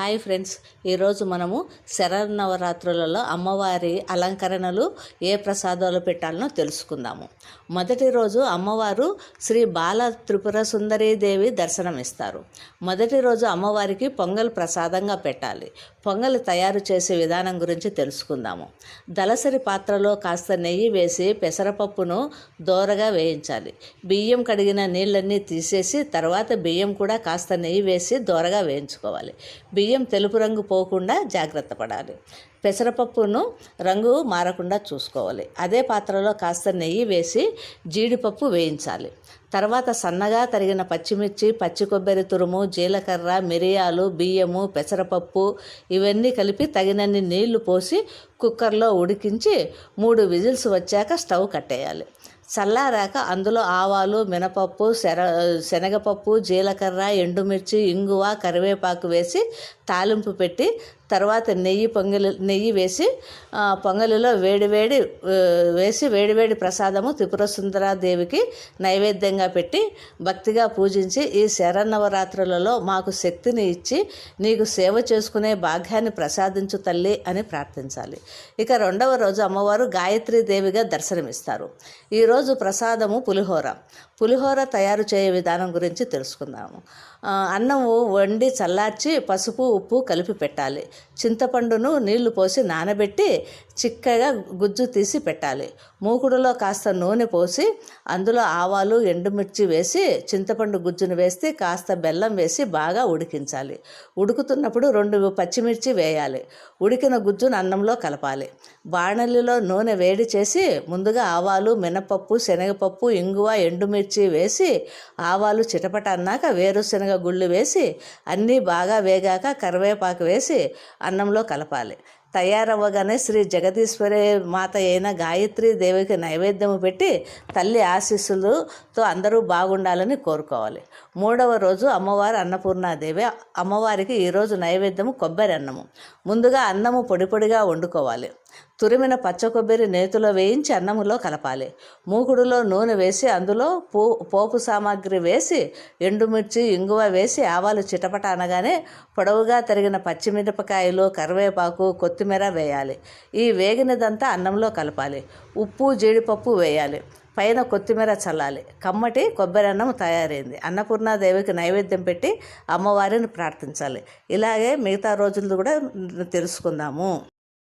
Hi friends ఈరోజు మనము శరన్నవరాత్రులలో అమ్మవారి అలంకరణలు ఏ ప్రసాదాలు పెట్టాలనో తెలుసుకుందాము. మొదటి రోజు అమ్మవారు శ్రీ బాల త్రిపుర సుందరీ దేవి దర్శనం ఇస్తారు మొదటి రోజు అమ్మవారికి పొంగల్ ప్రసాదంగా పెట్టాలి. పొంగల్ తయారు చేసే విధానం గురించి తెలుసుకుందాము. దలసరి పాత్రలో కాస్త నెయ్యి వేసి పెసరపప్పును దోరగా వేయించాలి. బియ్యం కడిగిన నీళ్ళన్నీ తీసేసి తర్వాత బియ్యం కూడా కాస్త నెయ్యి వేసి దోరగా వేయించుకోవాలి. బియ్యం తెలుపు రంగు పోకుండా జాగ్రత్త పడాలి. పెసరపప్పును రంగు మారకుండా చూసుకోవాలి. అదే పాత్రలో కాస్త నెయ్యి వేసి జీడిపప్పు వేయించాలి. తర్వాత సన్నగా తరిగిన పచ్చిమిర్చి పచ్చి కొబ్బరి తురుము జీలకర్ర మిరియాలు బియ్యము పెసరపప్పు ఇవన్నీ కలిపి తగినన్ని నీళ్ళు పోసి కుక్కర్లో ఉడికించి మూడు విజిల్స్ వచ్చాక స్టవ్ కట్టేయాలి. చల్లారాక అందులో ఆవాలు మినపప్పు శర శనగపప్పు జీలకర్ర ఎండుమిర్చి ఇంగువ కరివేపాకు వేసి తాలింపు పెట్టి తర్వాత నెయ్యి పొంగలి నెయ్యి వేసి పొంగలిలో వేడివేడి వేసి వేడివేడి ప్రసాదము త్రిపుర సుందరాదేవికి నైవేద్యంగా పెట్టి భక్తిగా పూజించి ఈ శరన్నవరాత్రులలో మాకు శక్తిని ఇచ్చి నీకు సేవ చేసుకునే భాగ్యాన్ని ప్రసాదించు తల్లి అని ప్రార్థించాలి. ఇక రెండవ రోజు అమ్మవారు గాయత్రీ దేవిగా దర్శనమిస్తారు. ఈరోజు ప్రసాదము పులిహోర. పులిహోర తయారు చేయే విధానం గురించి తెలుసుకుందాము. అన్నము వండి చల్లార్చి పసుపు ఉప్పు కలిపి పెట్టాలి. చింతపండును నీళ్ళు పోసి నానబెట్టి చిక్కగా గుజ్జు తీసి పెట్టాలి. మూకుడులో కాస్త నూనె పోసి అందులో ఆవాలు ఎండుమిర్చి వేసి చింతపండు గుజ్జును వేస్తే కాస్త బెల్లం వేసి బాగా ఉడికించాలి. ఉడుకుతున్నప్పుడు రెండు పచ్చిమిర్చి వేయాలి. ఉడికిన గుజ్జును అన్నంలో కలపాలి. బాణలిలో నూనె వేడి చేసి ముందుగా ఆవాలు మినపప్పు శనగపప్పు ఇంగువ ఎండుమిర్చి వేసి ఆవాలు చిటపట అన్నాక వేరుశనగ గుళ్ళు వేసి అన్నీ బాగా వేగాక కరివేపాకు వేసి అన్నంలో కలపాలి. తయారవ్వగానే శ్రీ జగదీశ్వరి మాత అయిన గాయత్రి దేవికి నైవేద్యము పెట్టి తల్లి ఆశీస్సులతో అందరూ బాగుండాలని కోరుకోవాలి. మూడవ రోజు అమ్మవారు అన్నపూర్ణాదేవి అమ్మవారికి ఈరోజు నైవేద్యము కొబ్బరి అన్నము. ముందుగా అన్నము పొడి పొడిగా వండుకోవాలి. తురిమిన పచ్చ కొబ్బరి నేతిలో వేయించి అన్నములో కలపాలి. మూకుడులో నూనె వేసి అందులో పో పోపు సామాగ్రి వేసి ఎండుమిర్చి ఇంగువ వేసి ఆవాలు చిటపట అనగానే పొడవుగా తరిగిన పచ్చిమిరపకాయలు కరివేపాకు కొత్తిమీర వేయాలి. ఈ వేగినదంతా అన్నంలో కలపాలి. ఉప్పు జీడిపప్పు వేయాలి. పైన కొత్తిమీర చల్లాలి. కమ్మటి కొబ్బరి అన్నం తయారైంది. అన్నపూర్ణాదేవికి నైవేద్యం పెట్టి అమ్మవారిని ప్రార్థించాలి. ఇలాగే మిగతా రోజులు కూడా తెలుసుకుందాము.